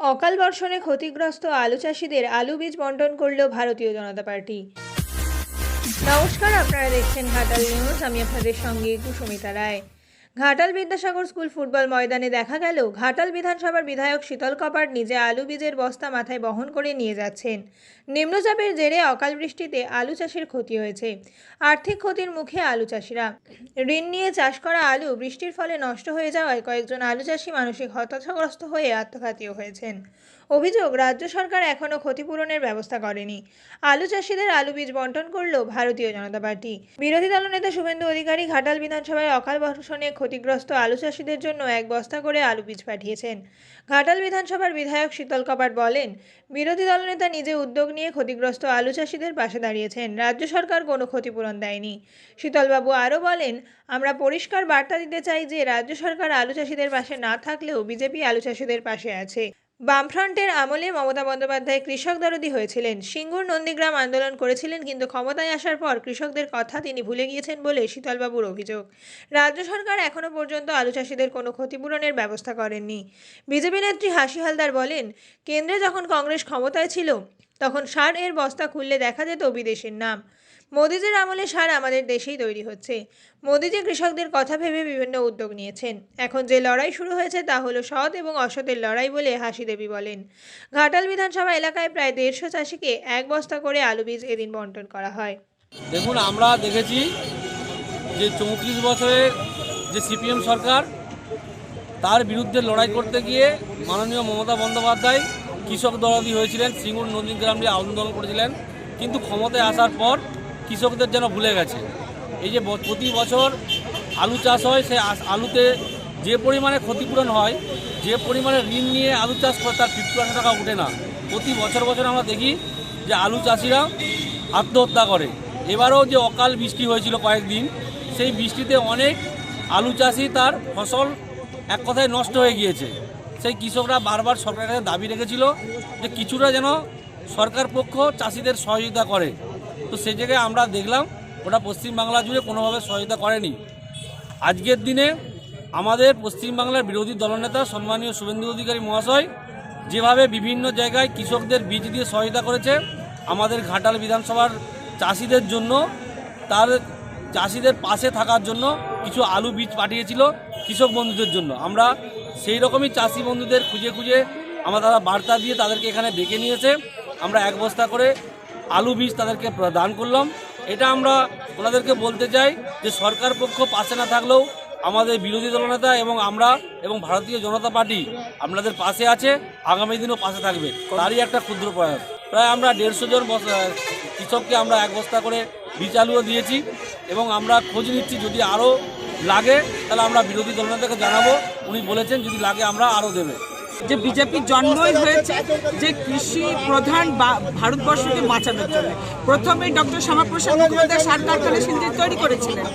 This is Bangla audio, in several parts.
অকাল বর্ষণে ক্ষতিগ্রস্ত আলু চাষিদের আলু বীজ বন্টন করল ভারতীয় জনতা পার্টি। নমস্কার, আপনারা দেখছেন ঘাটাল নিউজ। আমি আপনাদের সঙ্গে কুসুমিতা রায়। ঘাটাল বিদ্যাসাগর স্কুল ফুটবল ময়দানে দেখা গেল, ঘাটাল বিধানসভার বিধায়ক শীতল কপাট নিজে আলু বীজের বস্তা মাথায় বহন করে নিয়ে যাচ্ছেন। নিম্নচাপের জেরে অকাল বৃষ্টিতে আলু চাষের ক্ষতি হয়েছে। আর্থিক ক্ষতির মুখে আলু চাষিরা। ঋণ নিয়ে চাষ করা আলু বৃষ্টির ফলে নষ্ট হয়ে যাওয়ায় কয়েকজন আলু চাষি মানসিক হতাশাগ্রস্ত হয়ে আত্মঘাতীও হয়েছেন। অভিযোগ, রাজ্য সরকার এখনও ক্ষতিপূরণের ব্যবস্থা করেনি। আলু চাষিদের আলু বীজ বন্টন করল ভারতীয় জনতা পার্টি। বিরোধী দলনেতা শুভেন্দু অধিকারী ঘাটাল বিধানসভায় অকাল বর্ষণে ক্ষতিগ্রস্ত আলু চাষিদের জন্য এক বস্তা করে আলু বীজ পাঠিয়েছেন। ঘাটাল বিধানসভার বিধায়ক শীতল কপাট বলেন, বিরোধী দলনেতা নিজে উদ্যোগ নিয়ে ক্ষতিগ্রস্ত আলু চাষিদের পাশে দাঁড়িয়েছেন। রাজ্য সরকার কোনো ক্ষতিপূরণ দেয়নি। শীতলবাবু আরও বলেন, আমরা পরিষ্কার বার্তা দিতে চাই যে, রাজ্য সরকার আলু চাষিদের পাশে না থাকলেও বিজেপি আলু চাষিদের পাশে আছে। বামফ্রন্টের আমলে মমতা বন্দ্যোপাধ্যায় কৃষক দরদি হয়েছিলেন। সিঙ্গুর নন্দীগ্রাম আন্দোলন করেছিলেন কিন্তু ক্ষমতায় আসার পর কৃষকদের কথা তিনি ভুলে গিয়েছেন বলে শীতলবাবুর অভিযোগ। রাজ্য সরকার এখনও পর্যন্ত আলু চাষিদের কোনো ক্ষতিপূরণের ব্যবস্থা করেননি। বিজেপি নেত্রী হাসি হালদার বলেন, কেন্দ্রে যখন কংগ্রেস ক্ষমতায় ছিল, তখন সার এর বস্তা খুললে দেখা যেত বিদেশের নাম। মোদিজির আমলে সার আমাদের দেশেই তৈরি হচ্ছে। মোদিজি কৃষকদের কথা ভেবে বিভিন্ন উদ্যোগ নিয়েছেন। এখন যে লড়াই শুরু হয়েছে তা হলো সৎ এবং অসতের লড়াই বলে হাসি দেবী বলেন। ঘাটাল বিধানসভা এলাকায় প্রায় দেড়শো চাষিকে এক বস্তা করে আলু বীজ এদিন বন্টন করা হয়। দেখুন, আমরা দেখেছি যে চৌত্রিশ বছরের যে সিপিএম সরকার, তার বিরুদ্ধে লড়াই করতে গিয়ে মাননীয় মমতা বন্দ্যোপাধ্যায় কৃষক দরদি হয়েছিলেন, সিঙ্গুর নন্দীগ্রাম নিয়ে আন্দোলন করেছিলেন। কিন্তু ক্ষমতায় আসার পর কৃষকদের যেন ভুলে গেছে। এই যে প্রতি বছর আলু চাষ হয়, সে আলুতে যে পরিমাণে ক্ষতিপূরণ হয়, যে পরিমাণে ঋণ নিয়ে আলু চাষ করে তার ফিফটি পার্সেন্ট টাকা উঠে না। প্রতি বছর বছর আমরা দেখি যে আলু চাষিরা আত্মহত্যা করে। এবারও যে অকাল বৃষ্টি হয়েছিল কয়েকদিন, সেই বৃষ্টিতে অনেক আলু চাষি তার ফসল এক কথায় নষ্ট হয়ে গিয়েছে। সেই কৃষকরা বারবার সরকারের কাছে দাবি রেখেছিল যে কিছুটা যেন সরকার পক্ষ চাষিদের সহযোগিতা করে। তো সেই জায়গায় আমরা দেখলাম, ওটা পশ্চিমবাংলা জুড়ে কোনোভাবে সহায়তা করেনি। আজকের দিনে আমাদের পশ্চিমবাংলার বিরোধী দলনেতা সম্মানীয় শুভেন্দু অধিকারী মহাশয় যেভাবে বিভিন্ন জায়গায় কৃষকদের বীজ দিয়ে সহায়তা করেছে, আমাদের ঘাটাল বিধানসভার চাষিদের জন্য, তার চাষিদের পাশে থাকার জন্য কিছু আলু বীজ পাঠিয়েছিল কৃষক বন্ধুদের জন্য। আমরা সেই রকমই চাষি বন্ধুদের খুঁজে খুঁজে আমরা তারা বার্তা দিয়ে তাদেরকে এখানে ডেকে নিয়েছে। আমরা এক বস্তা করে আলু বীজ তাদেরকে দান করলাম। এটা আমরা ওনাদেরকে বলতে চাই যে সরকার পক্ষ পাশে না থাকলেও আমাদের বিরোধী দলনেতা এবং আমরা এবং ভারতীয় জনতা পার্টি আপনাদের পাশে আছে, আগামী দিনও পাশে থাকবে। তারই একটা ক্ষুদ্র প্রয়াস। প্রায় আমরা দেড়শো জন কৃষককে আমরা এক বস্তা করে বীজ আলুও দিয়েছি এবং আমরা খোঁজ নিচ্ছি যদি আরও লাগে, তাহলে আমরা বিরোধী দলনেতাকে জানাব। উনি বলেছেন যদি লাগে আমরা আরও দেবে। যে বিজেপির জন্মই হয়েছে যে কৃষি প্রধান ভারতবর্ষকে বাঁচানোর জন্য। প্রথমে ডক্টর শ্যামাপ্রসাদ মুখোপাধ্যায় সার কারখানা সিন্ধি তৈরি করেছিলেন।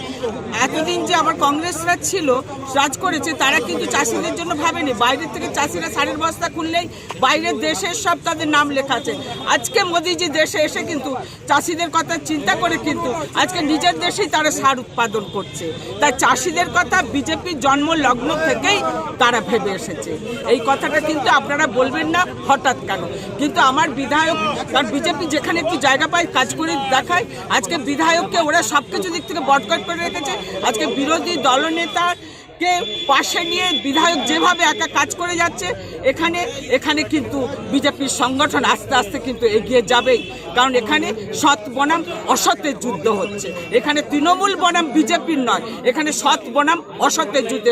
এতদিন যে আবার কংগ্রেসরা ছিল, রাজ করেছে, তারা কিন্তু চাষিদের জন্য ভাবেনি। বাইরের থেকে চাষিরা সারের বস্তা খুললেই বাইরের দেশের সব তাদের নাম লেখা আছে। আজকে মোদিজি দেশে এসে কিন্তু চাষিদের কথা চিন্তা করে কিন্তু আজকে নিজের দেশেই তারা সার উৎপাদন করছে। তাই চাষিদের কথা বিজেপির জন্ম লগ্ন থেকেই তারা ভেবে এসেছে। এই কথাটা কিন্তু আপনারা বলবেন না হঠাৎ কেন? কিন্তু আমার বিধায়ক, কারণ বিজেপি যেখানে একটু জায়গা পায়, কাজ করে দেখায়, আজকে বিধায়ককে ওরা সব কিছু দিক থেকে বটকট করে রেখেছে। আজকে বিরোধী দলনেতার কে পাশে নিয়ে বিধায়ক যেভাবে একা কাজ করে যাচ্ছে, এখানে এখানে কিন্তু বিজেপির সংগঠন আস্তে আস্তে কিন্তু এগিয়ে যাবেই। কারণ এখানে সৎ বনাম, অসতের যুদ্ধ হচ্ছে। এখানে তৃণমূল বনাম বিজেপির নয়, এখানে সৎ বনাম, অসতের যুদ্ধে